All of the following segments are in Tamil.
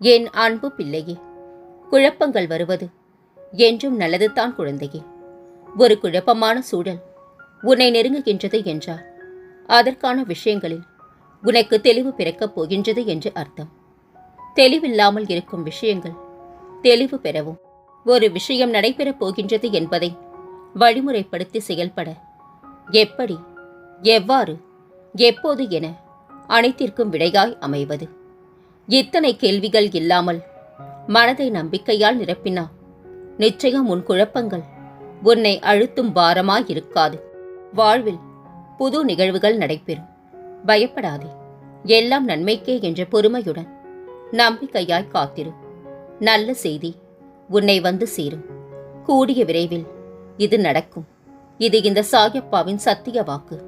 என் அன்பு பிள்ளையே குழப்பங்கள் வருவது என்றும் நல்லதுதான் குழந்தையே. ஒரு குழப்பமான சூழல் உன்னை நெருங்குகின்றது என்றால் அதற்கான விஷயங்களில் உனக்கு தெளிவு பிறக்கப் போகின்றது என்று அர்த்தம். தெளிவில்லாமல் இருக்கும் விஷயங்கள் தெளிவு பெறவும் ஒரு விஷயம் நடைபெறப் போகின்றது என்பதை வழிமுறைப்படுத்தி செயல்பட எப்படி எவ்வாறு எப்போது என அனைத்திற்கும் விடையாய் அமைவது. இத்தனை கேள்விகள் இல்லாமல் மனதை நம்பிக்கையால் நிரப்பினா? நிச்சயம் உன் குழப்பங்கள் உன்னை அழுத்தும் பாரமாய் இருக்காது வாழ்வில் புது நிகழ்வுகள் நடைபெறும். பயப்படாதே. எல்லாம் நன்மைக்கே என்ற பொறுமையுடன் நம்பிக்கையாய் காத்திரு. நல்ல செய்தி உன்னை வந்து சேரும். கூடிய விரைவில் இது நடக்கும். இது இந்த சாயப்பாவின் சத்திய வாக்கு.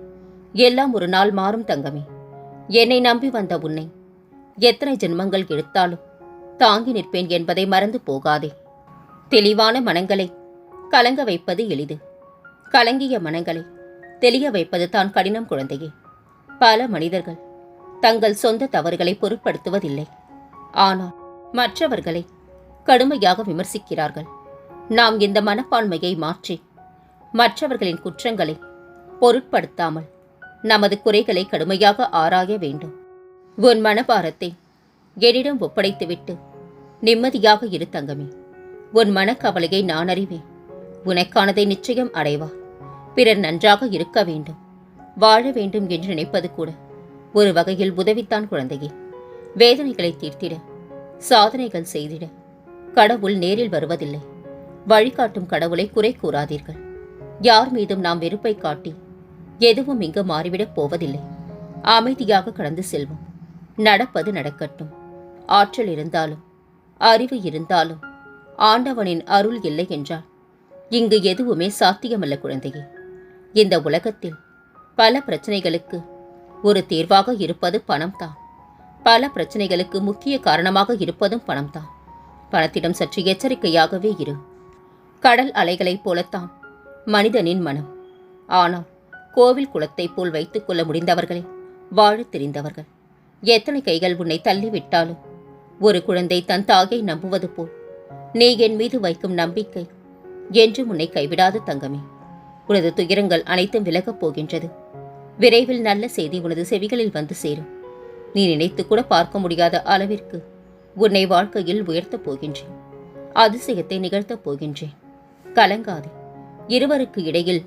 எல்லாம் ஒரு நாள் மாறும் தங்கமே. என்னை நம்பி வந்த உன்னை எத்தனை ஜென்மங்கள் எடுத்தாலும் தாங்கி நிற்பேன் என்பதை மறந்து போகாதே. தெளிவான மனங்களை கலங்க வைப்பது எளிது. கலங்கிய மனங்களை தெளிய வைப்பது தான் கடினம் குழந்தையே. பல மனிதர்கள் தங்கள் சொந்த தவறுகளை பொருட்படுத்துவதில்லை. ஆனால் மற்றவர்களை கடுமையாக விமர்சிக்கிறார்கள். நாம் இந்த மனப்பான்மையை மாற்றி மற்றவர்களின் குற்றங்களை பொருட்படுத்தாமல் நமது குறைகளை கடுமையாக ஆராய வேண்டும். உன் மனபாரத்தை என்னிடம் ஒப்படைத்துவிட்டு நிம்மதியாக இரு தங்கமே. உன் மனக்கவலையை நான் அறிவேன். உனக்கானதை நிச்சயம் அடைவா. பிறர் நன்றாக இருக்க வேண்டும். வாழ வேண்டும் என்று நினைப்பது கூட ஒரு வகையில் உதவித்தான் குழந்தையே. வேதனைகளை தீர்த்திட சாதனைகள் செய்திட கடவுள் நேரில் வருவதில்லை. வழிகாட்டும் கடவுளை குறை கூறாதீர்கள். யார் மீதும் நாம் வெறுப்பை காட்டி எதுவும் இங்கு மாறிவிடப் போவதில்லை. அமைதியாக கடந்து செல்வோம். நடப்பது நடக்கட்டும். ஆற்றல் இருந்தாலும் அறிவு இருந்தாலும் ஆண்டவனின் அருள் இல்லை என்றால் இங்கு எதுவுமே சாத்தியமல்ல குழந்தையே. இந்த உலகத்தில் பல பிரச்சனைகளுக்கு ஒரு தீர்வாக இருப்பது பணம்தான். பல பிரச்சனைகளுக்கு முக்கிய காரணமாக இருப்பதும் பணம்தான். பணத்திடம் சற்று எச்சரிக்கையாகவே இரு. கடல் அலைகளைப் போலத்தான் மனிதனின் மனம். ஆனால் கோவில் குளத்தைப் போல் வைத்துக்கொள்ள முடிந்தவர்களே வாழ தெரிந்தவர்கள். எத்தனை கைகள் உன்னை தள்ளிவிட்டாலும்? ஒரு குழந்தை தன் தாயை நம்புவது போல். நீ என் மீது வைக்கும் நம்பிக்கை. என்று உன்னை கைவிடாது தங்கமே. உனது துயரங்கள் அனைத்தும் விலகப் போகின்றது. விரைவில் நல்ல செய்தி உனது செவிகளில் வந்து சேரும். நீ நினைத்து கூட பார்க்க முடியாத அளவிற்கு உன்னை வாழ்க்கையில் உயர்த்தப் போகின்றேன். அதிசயத்தை நிகழ்த்தப் போகின்றேன். கலங்காதே. இருவருக்கு இடையில்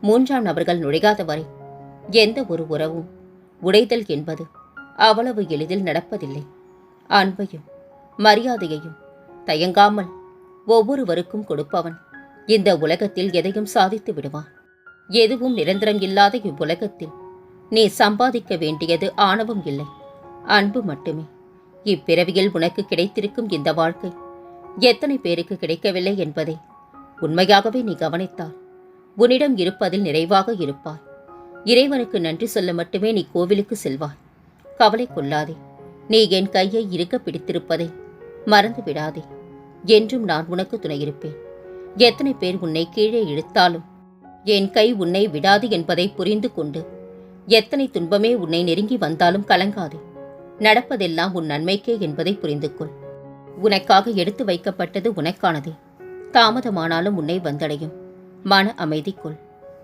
மூன்றாம் நபர்கள் நுழையாத வரை எந்த ஒரு உறவும் உடைதல் என்பது அவ்வளவு எளிதில் நடப்பதில்லை. அன்பையும் மரியாதையையும் தயங்காமல் ஒவ்வொருவருக்கும் கொடுப்பவன் இந்த உலகத்தில் எதையும் சாதித்து விடுவான். எதுவும் நிரந்தரம் இல்லாத இவ்வுலகத்தில் நீ சம்பாதிக்க வேண்டியது ஆணவம் இல்லை. அன்பு மட்டுமே. இப்பிறவியில் உனக்கு கிடைத்திருக்கும் இந்த வாழ்க்கை எத்தனை பேருக்கு கிடைக்கவில்லை என்பதை உண்மையாகவே நீ கவனித்தால் உன்னிடம் இருப்பதில் நிறைவாக இருப்பாய். இறைவனுக்கு நன்றி சொல்ல மட்டுமே நீ கோவிலுக்கு செல்வாய். கவலை கொள்ளாதே நீ என் கையை இருக்க பிடித்திருப்பதை மறந்து விடாதே. என்றும் நான் உனக்கு துணையிருப்பேன். எத்தனை பேர் உன்னை கீழே இழுத்தாலும் என் கை உன்னை விடாது என்பதை புரிந்து கொண்டு எத்தனை துன்பமே உன்னை நெருங்கி வந்தாலும் கலங்காதே. நடப்பதெல்லாம் உன் நன்மைக்கே என்பதை புரிந்து கொள். உனக்காக எடுத்து வைக்கப்பட்டது உனக்கானதே. தாமதமானாலும் உன்னை வந்தடையும். மன அமைதி கொள்.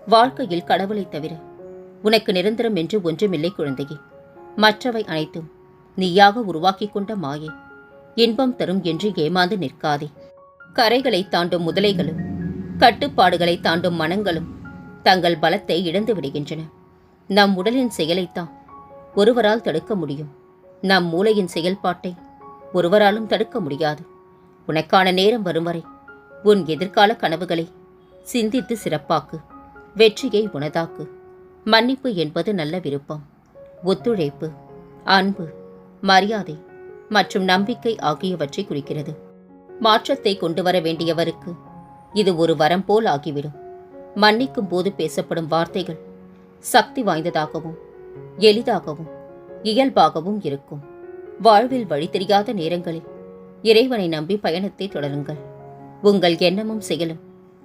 வாழ்க்கையில் கடவுளைத் தவிர உனக்கு நிரந்தரம் என்று ஒன்றுமில்லை குழந்தையே. மற்றவை அனைத்தும் நீயாக உருவாக்கி கொண்ட மாயை. இன்பம் தரும் என்று ஏமாந்து நிற்காதே. கரைகளை தாண்டும் முதலைகளும் கட்டுப்பாடுகளை தாண்டும் மனங்களும் தங்கள் பலத்தை இழந்து விடுகின்றன. நம் உடலின் செயலைத்தான் ஒருவரால் தடுக்க முடியும். நம் மூளையின் செயல்பாட்டை ஒருவராலும் தடுக்க முடியாது. உனக்கான நேரம் வரும் வரை உன் எதிர்கால கனவுகளை சிந்தித்து சிறப்பாக்கு வெற்றியை உனதாக்கு. மன்னிப்பு என்பது நல்ல விருப்பம். ஒத்துழைப்பு அன்பு மரியாதை மற்றும் நம்பிக்கை ஆகியவற்றை குறிக்கிறது. மாற்றத்தை கொண்டு வர வேண்டியவருக்கு இது ஒரு வரம் போல் ஆகிவிடும். மன்னிக்கும் போது பேசப்படும் வார்த்தைகள் சக்தி வாய்ந்ததாகவும் எளிதாகவும் இயல்பாகவும் இருக்கும். வாழ்வில் வழி தெரியாத நேரங்களில் இறைவனை நம்பி பயணத்தை தொடருங்கள். உங்கள் எண்ணமும் செயலும்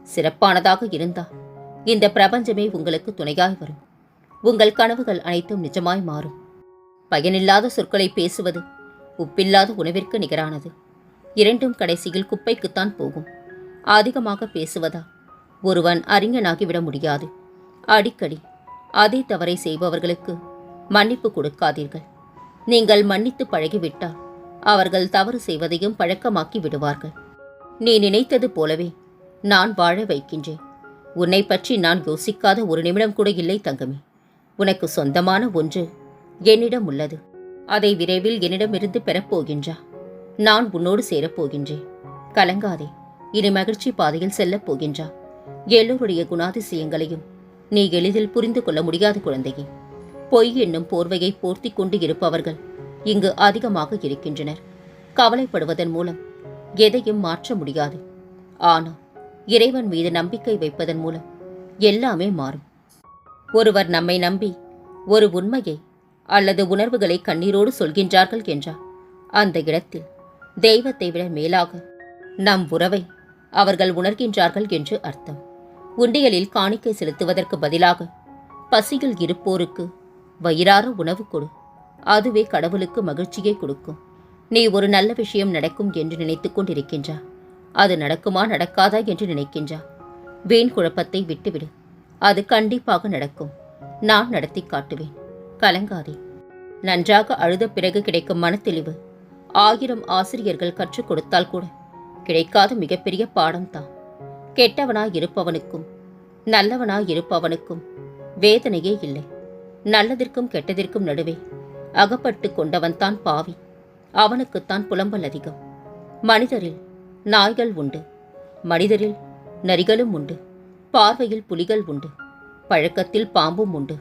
சிறப்பானதாக இருந்தால் இந்த பிரபஞ்சமே உங்களுக்கு துணையாய் வரும். உங்கள் கனவுகள் அனைத்தும் நிஜமாய் மாறும். பயனில்லாத சொற்களை பேசுவது உப்பில்லாத உணவிற்கு நிகரானது. இரண்டும் கடைசியில் குப்பைக்குத்தான் போகும். அதிகமாக பேசுவதா? ஒருவன் அறிஞனாகிவிட முடியாது. அடிக்கடி அதே தவறை செய்பவர்களுக்கு மன்னிப்பு கொடுக்காதீர்கள். நீங்கள் மன்னித்து பழகிவிட்டால் அவர்கள் தவறு செய்வதையும் பழக்கமாக்கி விடுவார்கள். நீ நினைத்தது போலவே நான் வாழ வைக்கின்றேன். உன்னை பற்றி நான் யோசிக்காத ஒரு நிமிடம் கூட இல்லை தங்கமே. உனக்கு சொந்தமான ஒன்று என்னிடம் உள்ளது. அதை விரைவில் என்னிடமிருந்து பெறப்போகின்றா நான் உன்னோடு சேரப்போகின்றேன் கலங்காதே. இனி மகிழ்ச்சி பாதையில் செல்லப் போகின்றா. எல்லோருடைய குணாதிசயங்களையும் நீ எளிதில் புரிந்து கொள்ள முடியாத குழந்தையே. பொய் என்னும் போர்வையை போர்த்தி கொண்டு இருப்பவர்கள் இங்கு அதிகமாக இருக்கின்றனர். கவலைப்படுவதன் மூலம் எதையும் மாற்ற முடியாது. ஆனால் இறைவன் மீது நம்பிக்கை வைப்பதன் மூலம் எல்லாமே மாறும். ஒருவர் நம்மை நம்பி ஒரு உண்மையை அல்லது உணர்வுகளை கண்ணீரோடு சொல்கின்றார்கள் என்றார். அந்த இடத்தில் தெய்வத்தை விட மேலாக நம் உறவை அவர்கள் உணர்கின்றார்கள் என்று அர்த்தம். உண்டியலில் காணிக்கை செலுத்துவதற்கு பதிலாக பசியில் இருப்போருக்கு வயிறார உணவு கொடு. அதுவே கடவுளுக்கு மகிழ்ச்சியை கொடுக்கும். நீ ஒரு நல்ல விஷயம் நடக்கும் என்று நினைத்து கொண்டிருக்கின்றா. அது நடக்குமா நடக்காதா என்று நினைக்கின்றா. வீண் குழப்பத்தை விட்டுவிடு. அது கண்டிப்பாக நடக்கும். நான் நடத்தி காட்டுவேன். கலங்காதே. நன்றாக அழுத பிறகு கிடைக்கும் மனத்தெளிவு. ஆயிரம் ஆசிரியர்கள் கற்றுக் கொடுத்தால் கூட கிடைக்காத மிகப்பெரிய பாடம்தான். கெட்டவனாய் இருப்பவனுக்கும் நல்லவனாய் இருப்பவனுக்கும் வேதனையே இல்லை. நல்லதிற்கும் கெட்டதிற்கும் நடுவே அகப்பட்டு கொண்டவன்தான் பாவி. அவனுக்குத்தான் புலம்பல் அதிகம். மனிதரில் நாய்கள் உண்டு. மனிதரில் நரிகளும் உண்டு. பார்வையில் புலிகள் உண்டு. பழக்கத்தில் பாம்பும் உண்டு.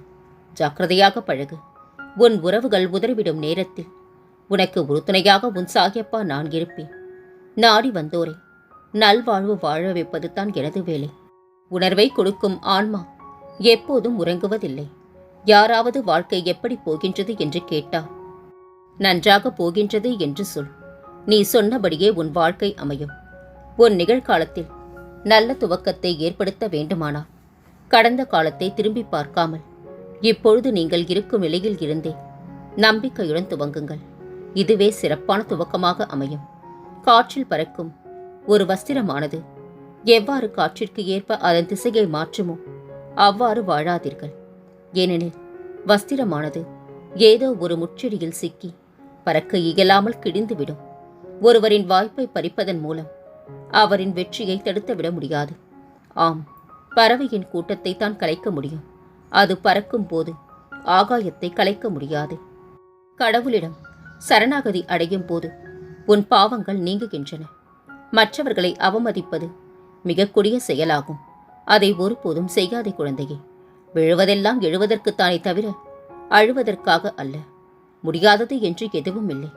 ஜாக்கிரதையாக பழகு. உன் உறவுகள் உதறிவிடும் நேரத்தில். உனக்கு உறுதுணையாக உன் சாகியப்பா நான் இருப்பேன். நாடி வந்தோரை. நல்வாழ்வு வாழ வைப்பது தான் எனது வேலை. உணர்வை கொடுக்கும் ஆன்மா எப்போதும் உறங்குவதில்லை. யாராவது வாழ்க்கை எப்படி போகின்றது என்று கேட்டா நன்றாக போகின்றது என்று சொல். நீ சொன்னபடியே உன் வாழ்க்கை அமையும். உன் நிகழ்காலத்தில் நல்ல துவக்கத்தை ஏற்படுத்த வேண்டுமானால் கடந்த காலத்தை திரும்பி பார்க்காமல் இப்பொழுது நீங்கள் இருக்கும் நிலையில் இருந்தே நம்பிக்கையுடன் துவங்குங்கள். இதுவே சிறப்பான துவக்கமாக அமையும். காற்றில் பறக்கும் ஒரு வஸ்திரமானது எவ்வாறு காற்றிற்கு ஏற்ப அதன் திசையை மாற்றுமோ அவ்வாறு வாழாதீர்கள். ஏனெனில் வஸ்திரமானது ஏதோ ஒரு முச்செடியில் சிக்கி பறக்க இயலாமல் கிழிந்துவிடும். ஒருவரின் வாய்ப்பை பறிப்பதன் மூலம் அவரின் வெற்றியை தடுத்துவிட முடியாது. ஆம் பறவையின் கூட்டத்தை தான் கலைக்க முடியும். அது பறக்கும் போது ஆகாயத்தை கலைக்க முடியாது. கடவுளிடம் சரணாகதி அடையும் போது உன் பாவங்கள் நீங்குகின்றன. மற்றவர்களை அவமதிப்பது மிக கொடிய செயலாகும். அதை ஒருபோதும் செய்யாதே குழந்தையே. விழுவதெல்லாம் எழுவதற்குத்தானே தவிர அழுவதற்காக அல்ல. முடியாதது என்று எதுவும் இல்லை.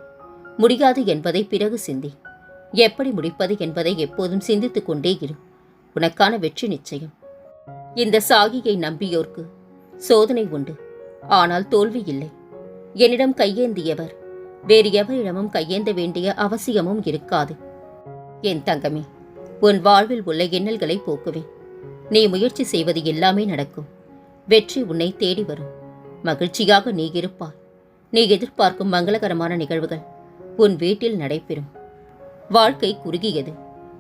முடியாது என்பதை பிறகு சிந்தி. எப்படி முடிப்பது என்பதை எப்போதும் சிந்தித்துக் கொண்டே இரு. உனக்கான வெற்றி நிச்சயம். இந்த சாகியை நம்பியோர்க்கு சோதனை உண்டு. ஆனால் தோல்வி இல்லை. என்னிடம் கையேந்தியவர். வேறு எவரிடமும் கையேந்த வேண்டிய அவசியமும் இருக்காது. என் தங்கமே உன் வாழ்வில் உள்ள எண்ணல்களை போக்குவேன். நீ முயற்சி செய்வது எல்லாமே நடக்கும். வெற்றி உன்னை தேடி வரும். மகிழ்ச்சியாக நீ இருப்பாய். நீ எதிர்பார்க்கும் மங்களகரமான நிகழ்வுகள் உன் வீட்டில் நடைபெறும். வாழ்க்கை குறுகியது.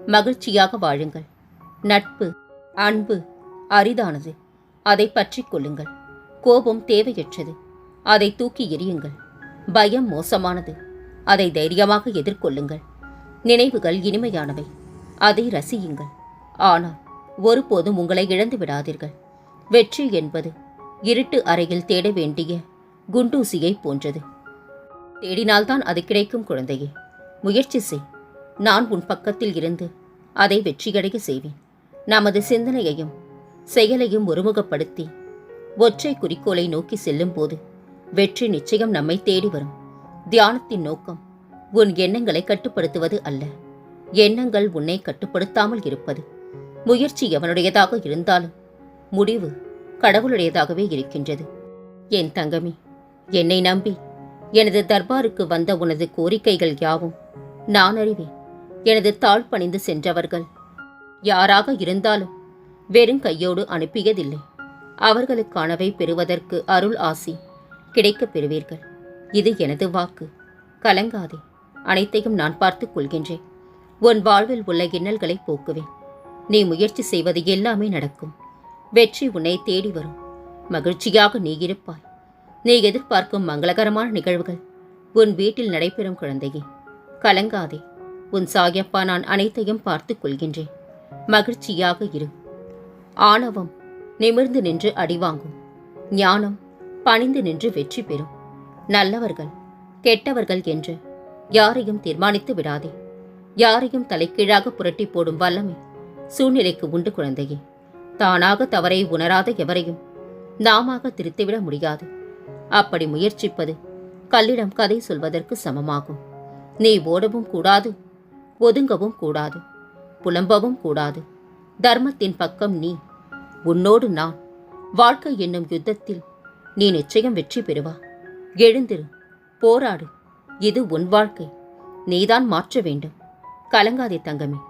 மகிழ்ச்சியாக வாழுங்கள். நட்பு அன்பு அரிதானது. அதை பற்றிக் கொள்ளுங்கள். கோபம் தேவையற்றது. அதை தூக்கி எறியுங்கள். பயம் மோசமானது. அதை தைரியமாக எதிர்கொள்ளுங்கள். நினைவுகள் இனிமையானவை. அதை ரசியுங்கள். ஆனால் ஒருபோதும் உங்களை இழந்து விடாதீர்கள். வெற்றி என்பது இருட்டு அறையில் தேட வேண்டிய குண்டூசியை போன்றது. தேடினால்தான் அது கிடைக்கும் குழந்தையே. முயற்சி செய். நான் உன் பக்கத்தில் இருந்து அதை வெற்றியடைய செய்வேன். நமது சிந்தனையையும் செயலையும் ஒருமுகப்படுத்தி ஒற்றை குறிக்கோளை நோக்கி செல்லும்போது வெற்றி நிச்சயம் நம்மை தேடி வரும். தியானத்தின் நோக்கம் உன் எண்ணங்களை கட்டுப்படுத்துவது அல்ல. எண்ணங்கள் உன்னை கட்டுப்படுத்தாமல் இருப்பது. முயற்சி எவனுடையதாக இருந்தாலும் முடிவு கடவுளுடையதாகவே இருக்கின்றது. என் தங்கமி என்னை நம்பி எனது தர்பாருக்கு வந்த உனது கோரிக்கைகள் யாவும் நான் அறிவேன். எனது தாழ் பணிந்து சென்றவர்கள். யாராக இருந்தாலும் வெறும் கையோடு அனுப்பியதில்லை. அவர்களுக்கானவை பெறுவதற்கு அருள் ஆசி கிடைக்கப் பெறுவீர்கள். இது எனது வாக்கு. கலங்காதே. அனைத்தையும் நான் பார்த்துக் கொள்கின்றேன். உன் வாழ்வில் உள்ள இன்னல்களை போக்குவேன். நீ முயற்சி செய்வது எல்லாமே நடக்கும். வெற்றி உன்னை தேடி வரும். மகிழ்ச்சியாக நீ இருப்பாய். நீ எதிர்பார்க்கும் மங்களகரமான நிகழ்வுகள் உன் வீட்டில் நடைபெறும் குழந்தையே. கலங்காதே. உன் சாயப்பா நான் அனைத்தையும் பார்த்துக் கொள்கின்றேன். மகிழ்ச்சியாக இரு. ஆணவம் நிமிர்ந்து நின்று அடிவாங்கும் ஞானம் பணிந்து நின்று வெற்றி பெறும். நல்லவர்கள் கெட்டவர்கள் என்று யாரையும் தீர்மானித்து விடாதே. யாரையும் தலைக்கீழாக புரட்டி போடும் வல்லமை சூழ்நிலைக்கு உண்டு குழந்தையே. தானாக தவறை உணராத எவரையும் நாமாக திருத்திவிட முடியாது. அப்படி முயற்சிப்பது கல்லிடம் கதை சொல்வதற்கு சமமாகும். நீ ஓடவும் கூடாது. ஒதுங்கவும் கூடாது புலம்பவும் கூடாது. தர்மத்தின் பக்கம் நீ உன்னோடு நான். வாழ்க்கை என்னும் யுத்தத்தில் நீ நிச்சயம் வெற்றி பெறுவா. எழுந்திரு போராடு இது உன் வாழ்க்கை. நீதான் மாற்ற வேண்டும். கலங்காதே தங்கமே.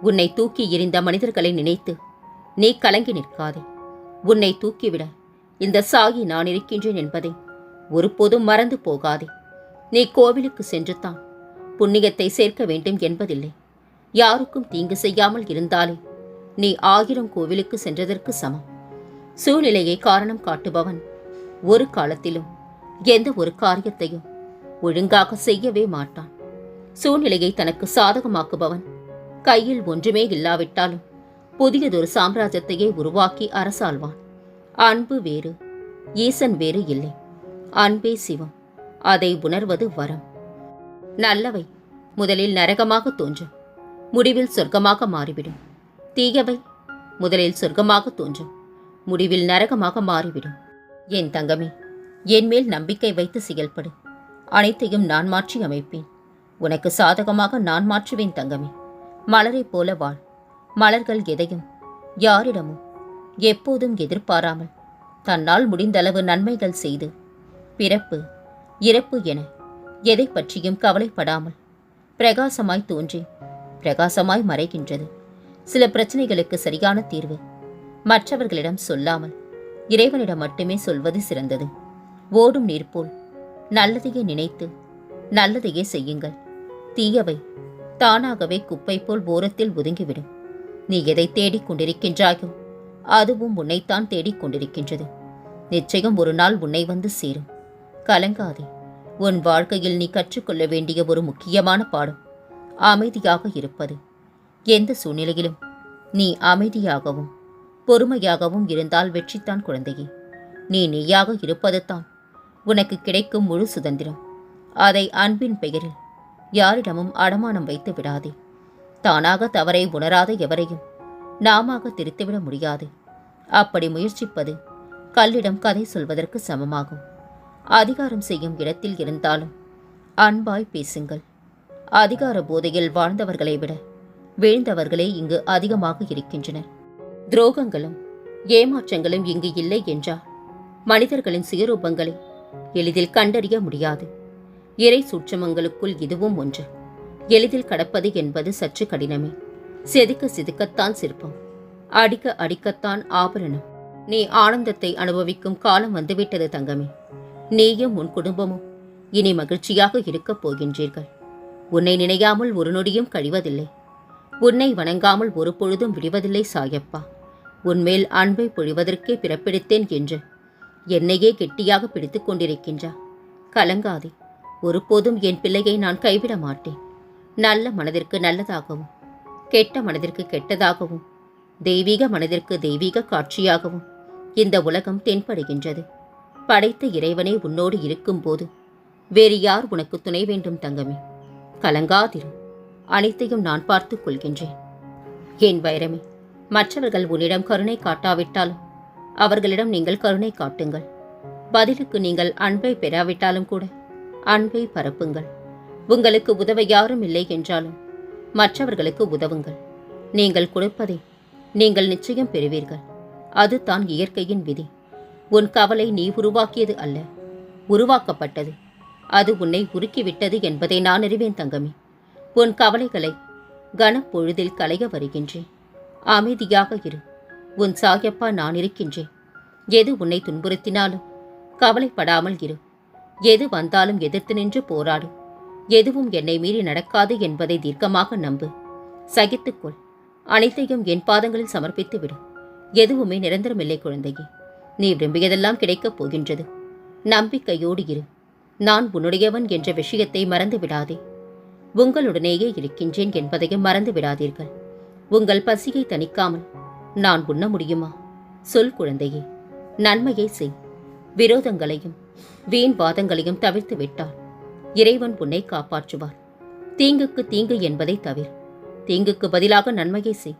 உன்னை தூக்கி எறிந்த மனிதர்களை நினைத்து நீ கலங்கி நிற்காதே. உன்னை தூக்கிவிட இந்த சாகி நான் இருக்கின்றேன் என்பதை ஒருபோதும் மறந்து போகாதே. நீ கோவிலுக்கு சென்றுத்தான் புண்ணியத்தை சேர்க்க வேண்டும் என்பதில்லை. யாருக்கும் தீங்கு செய்யாமல் இருந்தாலே நீ ஆயிரம் கோவிலுக்கு சென்றதற்கு சமம். சூழ்நிலையை காரணம் காட்டுபவன் ஒரு காலத்திலும் எந்த ஒரு காரியத்தையும் ஒழுங்காக செய்யவே மாட்டான். சூழ்நிலையை தனக்கு சாதகமாக்குபவன் கையில் ஒன்றுமே இல்லாவிட்டாலும் புதியதொரு சாம்ராஜ்யத்தையே உருவாக்கி அரசாழ்வான் அன்பு வேறு ஈசன் வேறு இல்லை. அன்பே சிவம் அதை உணர்வது வரம். நல்லவை. முதலில் நரகமாக தோன்றும் முடிவில் சொர்க்கமாக மாறிவிடும். தீயவை. முதலில் சொர்க்கமாக தோன்றும் முடிவில் நரகமாக மாறிவிடும். என் தங்கமே என் மேல் நம்பிக்கை வைத்து செயல்படு. அனைத்தையும் நான் மாற்றி அமைப்பேன். உனக்கு சாதகமாக நான் மாற்றுவேன் தங்கமே. மலரைப் போல வாழ். மலர்கள் எதையும் யாரிடமும் எப்போதும் எதிர்பாராமல். தன்னால் முடிந்தளவு நன்மைகள் செய்து. பிறப்பு இறப்பு என எதை பற்றியும் கவலைப்படாமல் பிரகாசமாய் தோன்றி பிரகாசமாய் மறைகின்றது. சில பிரச்சனைகளுக்கு சரியான தீர்வு மற்றவர்களிடம் சொல்லாமல் இறைவனிடம் மட்டுமே சொல்வது சிறந்தது. ஓடும் நீர் போல் நல்லதையே நினைத்து நல்லதையே செய்யுங்கள். தீயவை தானாகவே குப்பை போல் ஓரத்தில் ஒதுங்கிவிடும். நீ எதை தேடிக் கொண்டிருக்கின்றாயோ அதுவும் உன்னைத்தான் தேடிக் கொண்டிருக்கின்றது. நிச்சயம் ஒரு நாள் உன்னை வந்து சேரும். கலங்காதே. உன் வாழ்க்கையில் நீ கற்றுக்கொள்ள வேண்டிய ஒரு முக்கியமான பாடம் அமைதியாக இருப்பது. எந்த சூழ்நிலையிலும் நீ அமைதியாகவும் பொறுமையாகவும் இருந்தால் வெற்றித்தான் குழந்தையே. நீ நீயாக இருப்பதுதான் உனக்கு கிடைக்கும் முழு சுதந்திரம். அதை அன்பின் பெயரில் யாரிடமும் அடமானம் வைத்து விடாதே. தானாக தவறை உணராத எவரையும் நாமாக திருத்திவிட முடியாது. அப்படி முயற்சிப்பது கல்லிடம் கதை சொல்வதற்கு சமமாகும். அதிகாரம் செய்யும் இடத்தில் இருந்தாலும் அன்பாய் பேசுங்கள். அதிகார போதையில் வாழ்ந்தவர்களை விட வீழ்ந்தவர்களே இங்கு அதிகமாக இருக்கின்றனர். துரோகங்களும் ஏமாற்றங்களும் இங்கு இல்லை என்றால் மனிதர்களின் சுயரூபங்களை எளிதில் கண்டறிய முடியாது. இறை சூட்சமங்களுக்குள் இதுவும் ஒன்று. எளிதில் கடப்பது என்பது சற்று கடினமே. செதுக்க செதுக்கத்தான் சிற்பம். அடிக்க அடிக்கத்தான் ஆபரணம். நீ ஆனந்தத்தை அனுபவிக்கும் காலம் வந்துவிட்டது தங்கமே. நீயும் உன் குடும்பமும் இனி மகிழ்ச்சியாக இருக்கப் போகின்றீர்கள். உன்னை நினையாமல் ஒரு நொடியும் கழிவதில்லை. உன்னை வணங்காமல் ஒரு பொழுதும் விடுவதில்லை சாயப்பா. உன்மேல் அன்பை பொழிவதற்கே பிறப்பெடுத்தேன் என்று என்னையே கெட்டியாக பிடித்துக் கொண்டிருக்கின்றா. கலங்காதே. ஒருபோதும் என் பிள்ளையை நான் கைவிட மாட்டேன். நல்ல மனதிற்கு நல்லதாகவும் கெட்ட மனதிற்கு கெட்டதாகவும் தெய்வீக மனதிற்கு தெய்வீக காட்சியாகவும் இந்த உலகம் தென்படுகின்றது. படைத்த இறைவனே உன்னோடு இருக்கும்போது வேறு யார் உனக்கு துணை வேண்டும் தங்கமே? கலங்காதிரு அனைத்தையும் நான் பார்த்துக் கொள்கின்றேன். ஏன் வைரமே மற்றவர்கள் உன்னிடம் கருணை காட்டாவிட்டாலும் அவர்களிடம் நீங்கள் கருணை காட்டுங்கள். பதிலுக்கு நீங்கள் அன்பை பெறாவிட்டாலும் கூட அன்பை பரப்புங்கள். உங்களுக்கு உதவ யாரும் இல்லை என்றாலும் மற்றவர்களுக்கு உதவுங்கள். நீங்கள் கொடுப்பதை நீங்கள் நிச்சயம் பெறுவீர்கள். அதுதான் இயற்கையின் விதி. உன் கவலை நீ உருவாக்கியது அல்ல. உருவாக்கப்பட்டது. அது உன்னை உருக்கிவிட்டது என்பதை நான் அறிவேன் தங்கமி. உன் கவலைகளை கனப்பொழுதில் களைய வருகின்றேன். அமைதியாக இரு. உன் சாயப்பா நான் இருக்கின்றேன். எது உன்னை துன்புறுத்தினாலும் கவலைப்படாமல் இரு. எது வந்தாலும் எதிர்த்து நின்று போராடு. எதுவும் என்னை மீறி நடக்காது என்பதை தீர்க்கமாக நம்பு. சகித்துக்கொள். அனைத்தையும் என் பாதங்களில் சமர்ப்பித்து விடு எதுவுமே நிரந்தரமில்லை குழந்தையே. நீ விரும்பியதெல்லாம் கிடைக்கப் போகின்றது. நம்பிக்கையோடு இரு. நான் உன்னுடையவன் என்ற விஷயத்தை மறந்து விடாதே உங்களுடனேயே இருக்கின்றேன் என்பதையும் மறந்து விடாதீர்கள் உங்கள் பசியை தணிக்காமல் நான் உண்ண முடியுமா? சொல் குழந்தையே. நன்மையை செய். விரோதங்களையும் வீண் வாதங்களையும் தவிர்த்து விட்டால் இறைவன் உன்னை காப்பாற்றுவார். தீங்குக்கு தீங்கு என்பதை தவிர. தீங்குக்கு பதிலாக நன்மையை செய்.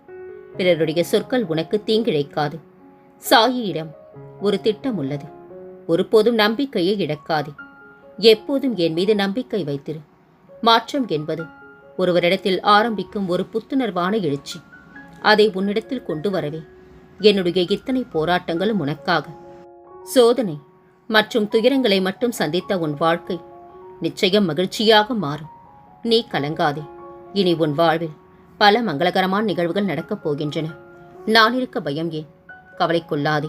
பிறருடைய சொற்கள் உனக்கு தீங்கிழைக்காது. சாயியிடம் ஒரு திட்டம் உள்ளது ஒருபோதும் நம்பிக்கையை இழக்காதே. எப்போதும் என் மீது நம்பிக்கை வைத்திரு. மாற்றம் என்பது ஒருவரிடத்தில் ஆரம்பிக்கும் ஒரு புத்துணர்வான எழுச்சி. அதை உன்னிடத்தில் கொண்டு வரவே என்னுடைய இத்தனை போராட்டங்களும் உனக்காக. சோதனை மற்றும் துயரங்களை மட்டும் சந்தித்த உன் வாழ்க்கை நிச்சயம் மகிழ்ச்சியாக மாறும். நீ கலங்காதே. இனி உன் வாழ்வில் பல மங்களகரமான நிகழ்வுகள் நடக்கப் போகின்றன. நான் இருக்க பயம் ஏன்? கவலை கொள்ளாதே.